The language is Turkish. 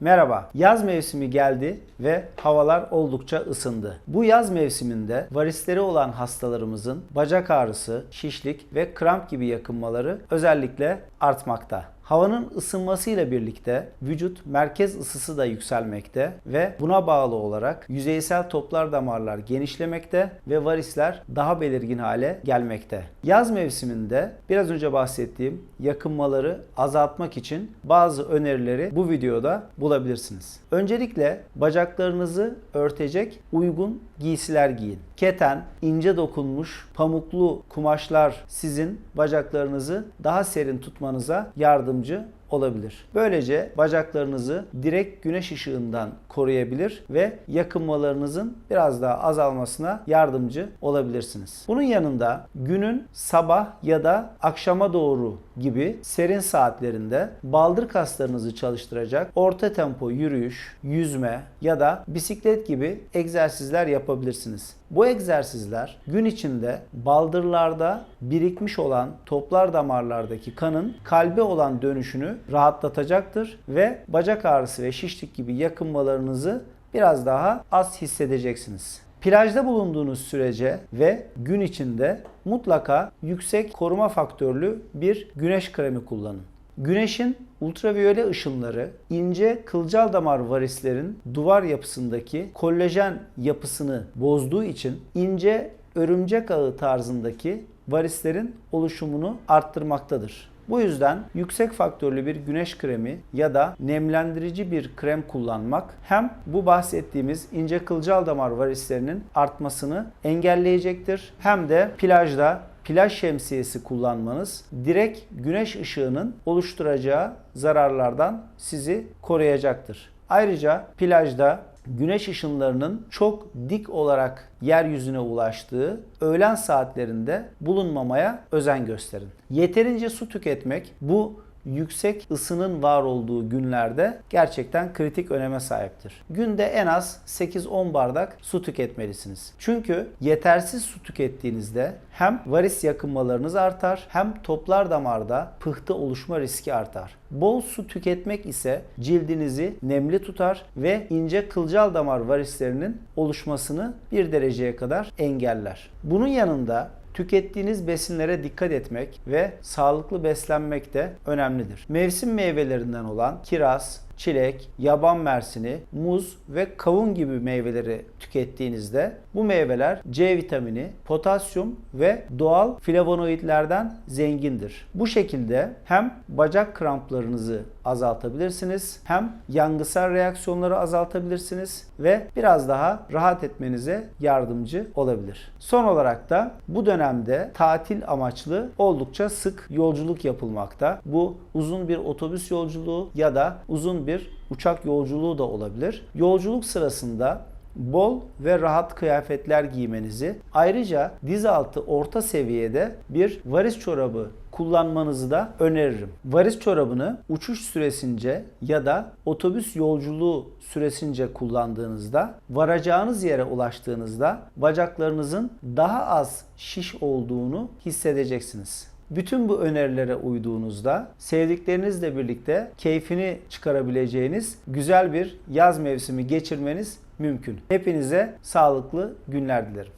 Merhaba. Yaz mevsimi geldi ve havalar oldukça ısındı. Bu yaz mevsiminde varisleri olan hastalarımızın bacak ağrısı, şişlik ve kramp gibi yakınmaları özellikle artmakta. Havanın ısınmasıyla birlikte vücut merkez ısısı da yükselmekte ve buna bağlı olarak yüzeysel toplar damarlar genişlemekte ve varisler daha belirgin hale gelmekte. Yaz mevsiminde biraz önce bahsettiğim yakınmaları azaltmak için bazı önerileri bu videoda bulabilirsiniz. Öncelikle bacaklarınızı örtecek uygun giysiler giyin. Keten, ince dokunmuş pamuklu kumaşlar sizin bacaklarınızı daha serin tutmanıza yardımcı yardımcı olabilir. Böylece bacaklarınızı direkt güneş ışığından koruyabilir ve yakınmalarınızın biraz daha azalmasına yardımcı olabilirsiniz. Bunun yanında günün sabah ya da akşama doğru gibi serin saatlerinde baldır kaslarınızı çalıştıracak orta tempo yürüyüş, yüzme ya da bisiklet gibi egzersizler yapabilirsiniz. Bu egzersizler gün içinde baldırlarda birikmiş olan toplar damarlardaki kanın kalbe olan dönüşünü rahatlatacaktır ve bacak ağrısı ve şişlik gibi yakınmalarınızı biraz daha az hissedeceksiniz. Plajda bulunduğunuz sürece ve gün içinde mutlaka yüksek koruma faktörlü bir güneş kremi kullanın. Güneşin ultraviyole ışınları ince kılcal damar varislerin duvar yapısındaki kollajen yapısını bozduğu için ince örümcek ağı tarzındaki varislerin oluşumunu arttırmaktadır. Bu yüzden yüksek faktörlü bir güneş kremi ya da nemlendirici bir krem kullanmak hem bu bahsettiğimiz ince kılcal damar varislerinin artmasını engelleyecektir hem de plajda plaj şemsiyesi kullanmanız direkt güneş ışığının oluşturacağı zararlardan sizi koruyacaktır. Ayrıca plajda güneş ışınlarının çok dik olarak yeryüzüne ulaştığı öğlen saatlerinde bulunmamaya özen gösterin. Yeterince su tüketmek bu yüksek ısının var olduğu günlerde gerçekten kritik öneme sahiptir. Günde en az 8-10 bardak su tüketmelisiniz. Çünkü yetersiz su tükettiğinizde hem varis yakınmalarınız artar hem toplar damarda pıhtı oluşma riski artar. Bol su tüketmek ise cildinizi nemli tutar ve ince kılcal damar varislerinin oluşmasını bir dereceye kadar engeller. Bunun yanında Tükettiğiniz besinlere dikkat etmek ve sağlıklı beslenmek de önemlidir. Mevsim meyvelerinden olan kiraz, çilek, yaban mersini, muz ve kavun gibi meyveleri tükettiğinizde bu meyveler C vitamini, potasyum ve doğal flavonoidlerden zengindir. Bu şekilde hem bacak kramplarınızı azaltabilirsiniz hem yangısal reaksiyonları azaltabilirsiniz ve biraz daha rahat etmenize yardımcı olabilir. Son olarak da bu dönemde tatil amaçlı oldukça sık yolculuk yapılmakta. Bu uzun bir otobüs yolculuğu ya da uzun bir uçak yolculuğu da olabilir. Yolculuk sırasında bol ve rahat kıyafetler giymenizi, ayrıca diz altı orta seviyede bir varis çorabı kullanmanızı da öneririm. Varis çorabını uçuş süresince ya da otobüs yolculuğu süresince kullandığınızda varacağınız yere ulaştığınızda bacaklarınızın daha az şiş olduğunu hissedeceksiniz. Bütün bu önerilere uyduğunuzda sevdiklerinizle birlikte keyfini çıkarabileceğiniz güzel bir yaz mevsimi geçirmeniz mümkün. Hepinize sağlıklı günler dilerim.